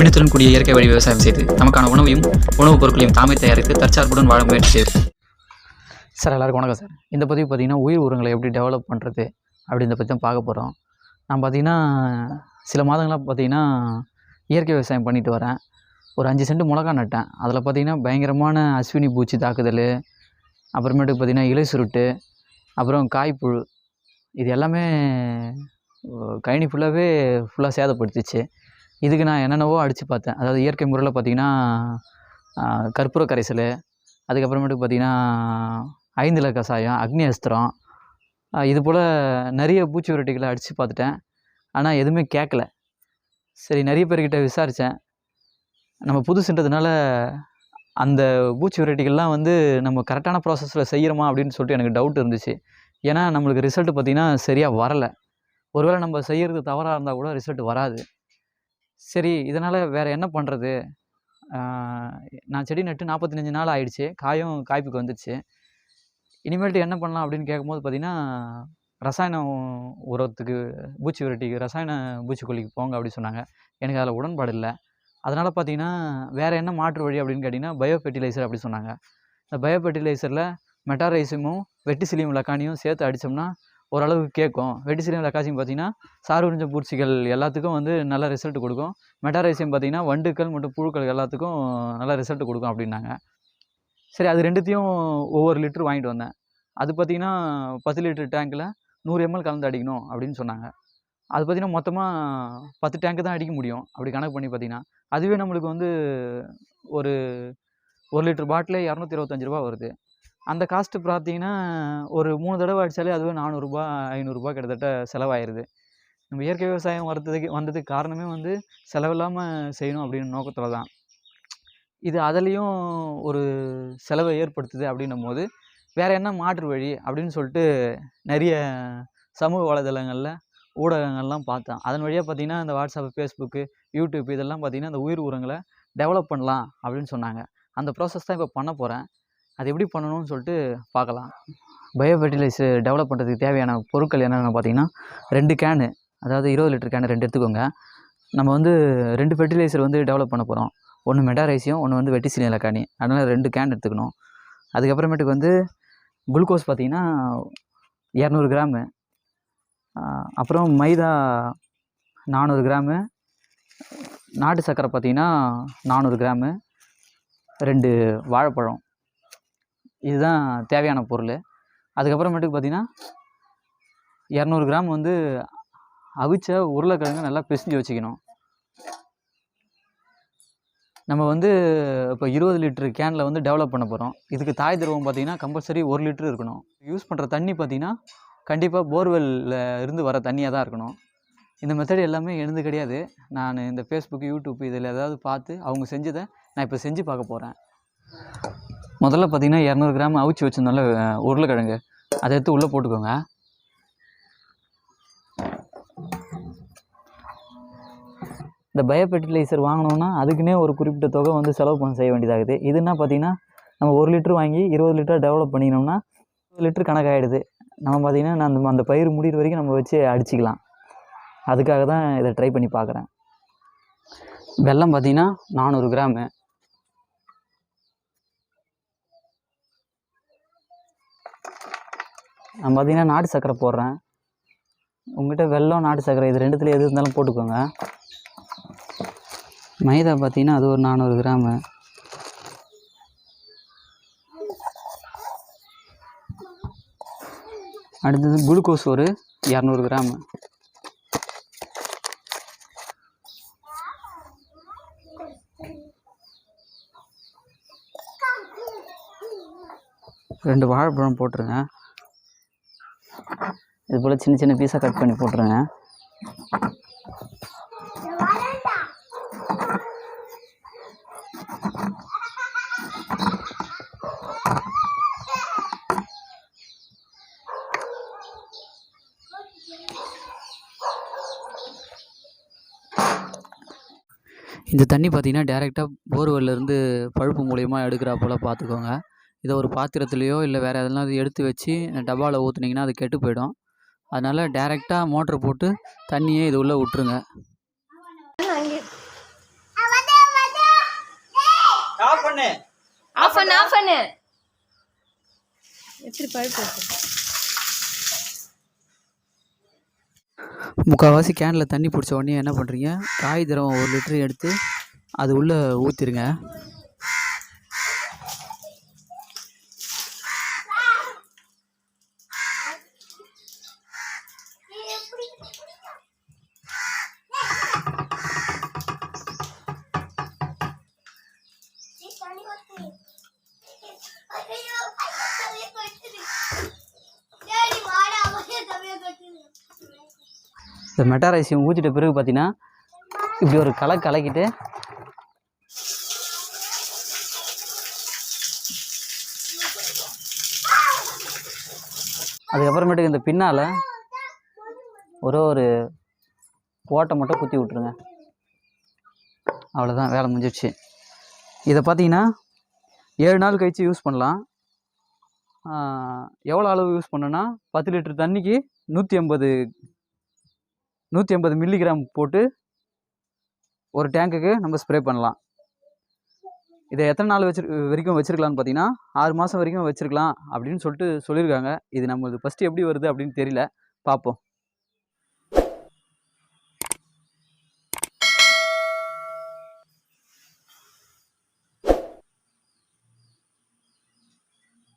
நவீனத்துடன் கூடிய இயற்கை வழி விவசாயம் செய்து நமக்கான உணவையும் உணவுப் பொருட்களையும் தாமே தயாரித்து தற்சார்புடன் வாழ முயற்சி செய்து சார் எல்லாருக்கும் வணக்கம் சார். இந்த பதிவு பார்த்தீங்கன்னா உயிர் உரங்களை எப்படி டெவலப் பண்ணுறது அப்படின்றத பற்றி தான் பார்க்க போகிறோம் நான் பார்த்தீங்கன்னா சில மாதங்களாக பார்த்தீங்கன்னா இயற்கை விவசாயம் பண்ணிட்டு வரேன். ஒரு அஞ்சு சென்ட் மிளகா நட்டேன். அதில் பார்த்தீங்கன்னா பயங்கரமான அஸ்வினி பூச்சி தாக்குதல் அப்புறமேட்டுக்கு பார்த்தீங்கன்னா இலை சுருட்டு அப்புறம் காய்ப்புழு இது எல்லாமே கழனி ஃபுல்லாகவே ஃபுல்லாக சேதப்படுத்துச்சு. இதுக்கு நான் என்னென்னவோ அடித்து பார்த்தேன். அதாவது இயற்கை முறையில் பார்த்திங்கன்னா கற்பூர கரைசல் அதுக்கப்புறமேட்டுக்கு பார்த்தீங்கன்னா ஐந்தில கஷாயம் அக்னி அஸ்திரம் இது போல் நிறைய பூச்சி விரட்டிகளை அடித்து பார்த்துட்டேன். ஆனால் எதுவுமே கேட்கல சரி நிறைய பேர்கிட்ட விசாரித்தேன் நம்ம புதுசுன்றதுனால அந்த பூச்சி விரட்டிகள்லாம் வந்து நம்ம கரெக்டான ப்ராசஸில் செய்கிறோமா அப்படின்னு சொல்லிட்டு எனக்கு டவுட் இருந்துச்சு. ஏன்னா நம்மளுக்கு ரிசல்ட் பார்த்திங்கன்னா சரியாக வரலை. ஒருவேளை நம்ம செய்கிறது தவறாக இருந்தால் கூட ரிசல்ட் வராது. சரி இதனால் வேறு என்ன பண்ணுறது நான் செடி நட்டு நாற்பத்தஞ்சு நாள் ஆயிடுச்சு. காயும் காய்ப்புக்கு வந்துடுச்சு இனிமேல்ட்டு என்ன பண்ணலாம் அப்படின்னு கேட்கும்போது பார்த்தீங்கன்னா ரசாயன உரத்துக்கு பூச்சி விரட்டிக்கு ரசாயன பூச்சிக்கொல்லிக்கு போங்க அப்படின்னு சொன்னாங்க. எனக்கு அதில் உடன்பாடு இல்லை. அதனால் பார்த்தீங்கன்னா வேறு என்ன மாற்று வழி அப்படின்னு கேட்டிங்கன்னா பயோ ஃபெர்டிலைசர் அப்படி சொன்னாங்க. இந்த பயோ ஃபெர்டிலைசரில் மெட்டாரைசிமும் வெட்டிசிலியம் லக்கானியும் சேர்த்து அடித்தோம்னா ஓரளவுக்கு கேட்கும். வெட்டிசிலியம் லக்காசியும் பார்த்தீங்கன்னா சார் உறிஞ்ச பூச்சிகள் எல்லாத்துக்கும் வந்து நல்ல ரிசல்ட் கொடுக்கும். மெட்டாரைசியம் பார்த்தீங்கன்னா வண்டுக்கள் மற்றும் புழுக்கள் எல்லாத்துக்கும் நல்ல ரிசல்ட் கொடுக்கும் அப்படின்னாங்க. சரி அது ரெண்டுத்தையும் ஒவ்வொரு லிட்டர் வாங்கிட்டு வந்தேன். அது பார்த்தீங்கன்னா பத்து லிட்டர் டேங்க்கில் நூறு எம்எல் கலந்து அடிக்கணும் அப்படின்னு சொன்னாங்க. அது பார்த்தீங்கன்னா மொத்தமாக பத்து டேங்க்கு தான் அடிக்க முடியும். அப்படி கணக்கு பண்ணி பார்த்தீங்கன்னா அதுவே நம்மளுக்கு வந்து ஒரு ஒரு லிட்டர் பாட்டிலே இரநூத்தி இருபத்தஞ்சி ரூபா வருது. அந்த காஸ்ட்டு பார்த்தீங்கன்னா ஒரு மூணு தடவை அடித்தாலே அதுவே நானூறுரூபா ஐநூறுரூபா கிட்டத்தட்ட செலவாயிருது. நம்ம இயற்கை விவசாயம் வரதுக்கு வந்ததுக்கு காரணமே வந்து செலவில்லாமல் செய்யணும் அப்படின்னு நோக்கத்தில் தான் இது அதுலேயும் ஒரு செலவை ஏற்படுத்துது அப்படின்னும் போது வேறு என்ன மாற்று வழி அப்படின்னு சொல்லிட்டு நிறைய சமூக வலைதளங்களில் ஊடகங்கள்லாம் பார்த்தேன். அதன் வழியாக பார்த்திங்கன்னா இந்த வாட்ஸ்அப் ஃபேஸ்புக்கு யூடியூப் இதெல்லாம் பார்த்தீங்கன்னா அந்த உயிர் உரங்களை டெவலப் பண்ணலாம் அப்படின்னு சொன்னாங்க. அந்த ப்ராசஸ் தான் இப்போ பண்ண போகிறேன் அது எப்படி பண்ணணும்னு சொல்லிட்டு பார்க்கலாம். பயோ ஃபெர்டிலைசர் டெவலப் பண்ணுறதுக்கு தேவையான பொருட்கள் என்னென்னு பார்த்தீங்கன்னா ரெண்டு கேனு அதாவது இருபது லிட்டர் கேனு ரெண்டு எடுத்துக்கோங்க. நம்ம வந்து ரெண்டு ஃபெர்டிலைசர் வந்து டெவலப் பண்ண போகிறோம் ஒன்று மெட்டாரைசியம் ஒன்று வந்து வெட்டிசினி லக்கானி அதனால் ரெண்டு கேன் எடுத்துக்கணும். அதுக்கப்புறமேட்டுக்கு வந்து குளுக்கோஸ் பார்த்தீங்கன்னா இரநூறு கிராமு அப்புறம் மைதா நானூறு கிராமு நாட்டு சர்க்கரை பார்த்தீங்கன்னா நானூறு கிராமு ரெண்டு வாழைப்பழம். இதுதான் தேவையான பொருள். அதுக்கப்புறமேட்டுக்கு பார்த்தீங்கன்னா இரநூறு கிராம் வந்து அவிச்ச உருளைக்கிழங்கு நல்லா பிசைஞ்சு வச்சுக்கணும். நம்ம வந்து இப்போ இருபது லிட்டரு கேனில் வந்து டெவலப் பண்ண போகிறோம் இதுக்கு தாய் திரவம் பார்த்திங்கன்னா கம்பல்சரி ஒரு லிட்டர் இருக்கணும். யூஸ் பண்ணுற தண்ணி பார்த்தீங்கன்னா கண்டிப்பாக போர்வெல்லில் இருந்து வர தண்ணியாக தான் இருக்கணும். இந்த மெத்தட் எல்லாமே எழுந்து கிடையாது. நான் இந்த ஃபேஸ்புக் யூடியூப் இதில் ஏதாவது பார்த்து அவங்க செஞ்சதை நான் இப்போ செஞ்சு பார்க்க போகிறேன் முதல்ல பார்த்தீங்கன்னா இரநூறு கிராம் அவிச்சு வச்சிருந்தோம்ல உருளைக்கிழங்கு. அதை எடுத்து உள்ளே போட்டுக்கோங்க. இந்த பயோ ஃபெர்டிலைசர் வாங்கினோன்னா அதுக்குன்னே ஒரு குறிப்பிட்ட தொகை வந்து செலவு பண்ண செய்ய வேண்டியதாகுது. இதுன்னா பார்த்தீங்கன்னா நம்ம ஒரு லிட்டர் வாங்கி இருபது லிட்டர் டெவலப் பண்ணினோம்னா இருபது லிட்டர் கணக்காகிடுது நம்ம பார்த்தீங்கன்னா நான் அந்த அந்த பயிர் முடிகிற வரைக்கும் நம்ம வச்சு அடிச்சிக்கலாம். அதுக்காக தான் இதை ட்ரை பண்ணி பார்க்குறேன். வெள்ளம் பார்த்தீங்கன்னா நானூறு கிராமு. நான் பார்த்தீங்கன்னா நாட்டு சர்க்கரை போடுறேன். உங்கள்கிட்ட வெள்ளம் நாட்டு சர்க்கரை இது ரெண்டுத்தில் எது இருந்தாலும் போட்டுக்கோங்க. மைதா பார்த்தீங்கன்னா அது ஒரு நானூறு கிராமு. அடுத்தது குளுக்கோஸ் ஒரு இரநூறு கிராமு. ரெண்டு வாழைப்பழம் போட்டுருங்க. இது போல் சின்ன சின்ன பீஸாக கட் பண்ணி போட்டுருங்க. இந்த தண்ணி பார்த்தீங்கன்னா டேரெக்டாக போர்வெல்லேருந்து பழுப்பு மூலயமா எடுக்கிறா போல் பார்த்துக்கோங்க இதை ஒரு பாத்திரத்துலேயோ இல்லை வேறு எதுனா எடுத்து வச்சு டப்பாவில் ஊற்றுனீங்கன்னா அது கெட்டு போயிடும். அதனால் டேரெக்டாக மோட்ரு போட்டு தண்ணியே இது உள்ளே விட்ருங்க ஆஃப் பண்ணு. ஆஃப் பண்ணு முக்கால்வாசி கேனில் தண்ணி பிடிச்ச உடனே என்ன பண்ணுறீங்க காய் திரவம் ஒரு லிட்டர் எடுத்து அது உள்ளே ஊற்றிருங்க இந்த மெட்டாரைசியம் ஊற்றிட்ட பிறகு பார்த்தீங்கன்னா இப்படி ஒரு களை கலக்கிட்டு அதுக்கப்புறமேட்டுக்கு இந்த பின்னால் ஒரே ஒரு ஓட்டை மட்டும் குத்தி விட்ருங்க அவ்வளோதான் வேலை முடிஞ்சிடுச்சு இதை பார்த்தீங்கன்னா ஏழு நாள் கழித்து யூஸ் பண்ணலாம். எவ்வளோ அளவு யூஸ் பண்ணுன்னா பத்து லிட்டர் தண்ணிக்கு நூற்றி ஐம்பது நூற்றி ஐம்பது மில்லிகிராம் போட்டு ஒரு டேங்குக்கு நம்ம ஸ்ப்ரே பண்ணலாம். இதை எத்தனை நாள் வச்சு வரைக்கும் வச்சுருக்கலாம்னு பார்த்தீங்கன்னா ஆறு மாதம் வரைக்கும் வச்சுருக்கலாம் அப்படின்னு சொல்லிட்டு சொல்லியிருக்காங்க. இது நம்மளுக்கு ஃபஸ்ட்டு எப்படி வருது அப்படின்னு தெரியல. பார்ப்போம்.